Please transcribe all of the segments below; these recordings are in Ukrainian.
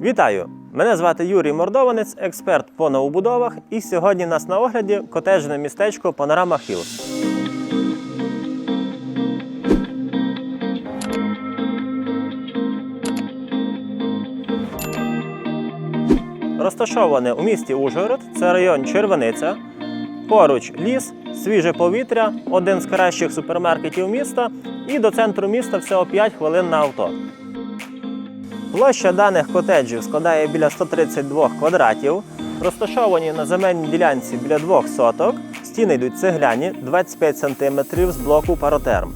Вітаю! Мене звати Юрій Мордованець, експерт по новобудовах. І сьогодні нас на огляді котеджне містечко Панорама Хілс. Розташоване у місті Ужгород, це район Червениця. Поруч ліс, свіже повітря, один з кращих супермаркетів міста, і до центру міста всього 5 хвилин на авто. Площа даних котеджів складає біля 132 квадратів, розташовані на земельній ділянці біля 2 соток. Стіни йдуть цегляні 25 см з блоку паротерм.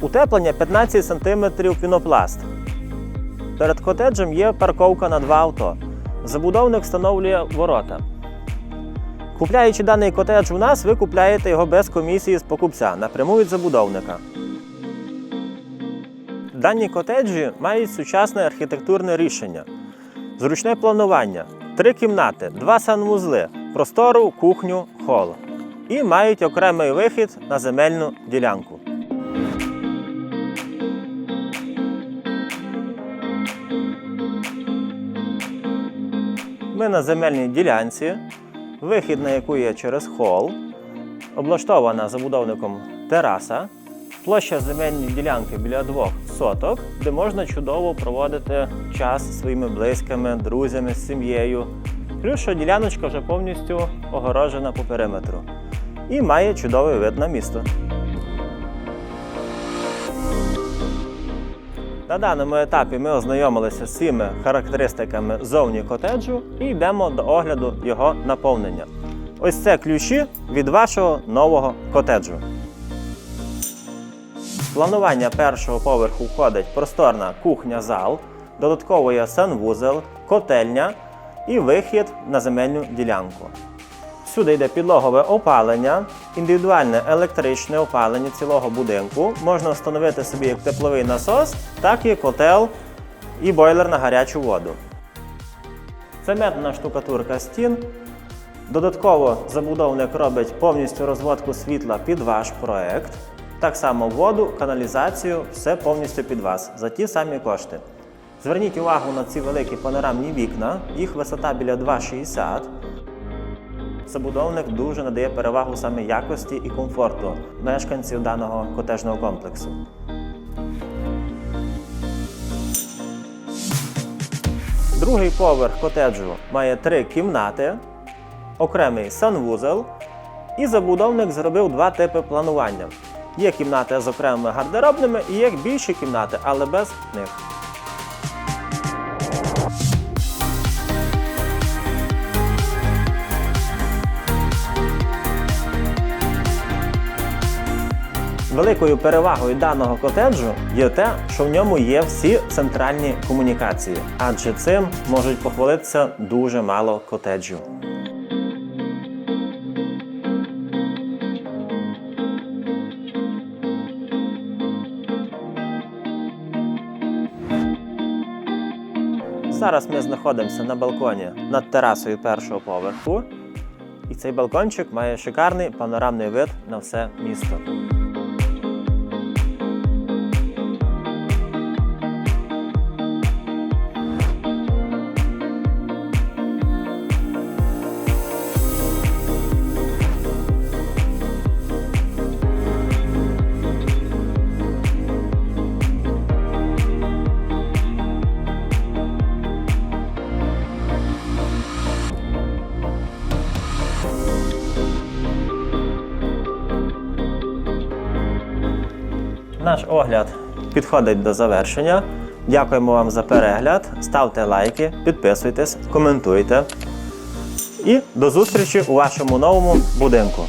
Утеплення 15 см пінопласт. Перед котеджем є парковка на два авто. Забудовник встановлює ворота. Купляючи даний котедж у нас, ви купляєте його без комісії з покупця напряму від забудовника. Дані котеджі мають сучасне архітектурне рішення, зручне планування, три кімнати, два санвузли, простору, кухню, хол. І мають окремий вихід на земельну ділянку. Ми на земельній ділянці, вихід на яку є через хол, облаштована забудовником тераса, площа земельної ділянки біля двох соток, де можна чудово проводити час зі своїми близькими, друзями, з сім'єю. Плюс що діляночка вже повністю огорожена по периметру і має чудовий вид на місто. На даному етапі ми ознайомилися з всіми характеристиками зовні котеджу і йдемо до огляду його наповнення. Ось це ключі від вашого нового котеджу. Планування першого поверху входить просторна кухня-зал, додатково є санвузел, котельня і вихід на земельну ділянку. Всюди йде підлогове опалення, індивідуальне електричне опалення цілого будинку. Можна встановити собі як тепловий насос, так і котел і бойлер на гарячу воду. Цементна штукатурка стін. Додатково забудовник робить повністю розводку світла під ваш проект. Так само воду, каналізацію, все повністю під вас за ті самі кошти. Зверніть увагу на ці великі панорамні вікна, їх висота біля 2,60. Забудовник дуже надає перевагу саме якості і комфорту мешканців даного котежного комплексу. Другий поверх котеджу має три кімнати, окремий санвузел, і забудовник зробив два типи планування. Є кімнати з окремими гардеробними і є більші кімнати, але без них. Великою перевагою даного котеджу є те, що в ньому є всі центральні комунікації, адже цим можуть похвалитися дуже мало котеджів. Зараз ми знаходимося на балконі над терасою першого поверху, і цей балкончик має шикарний панорамний вид на все місто. Наш огляд підходить до завершення. Дякуємо вам за перегляд. Ставте лайки, підписуйтесь, коментуйте. І до зустрічі у вашому новому будинку.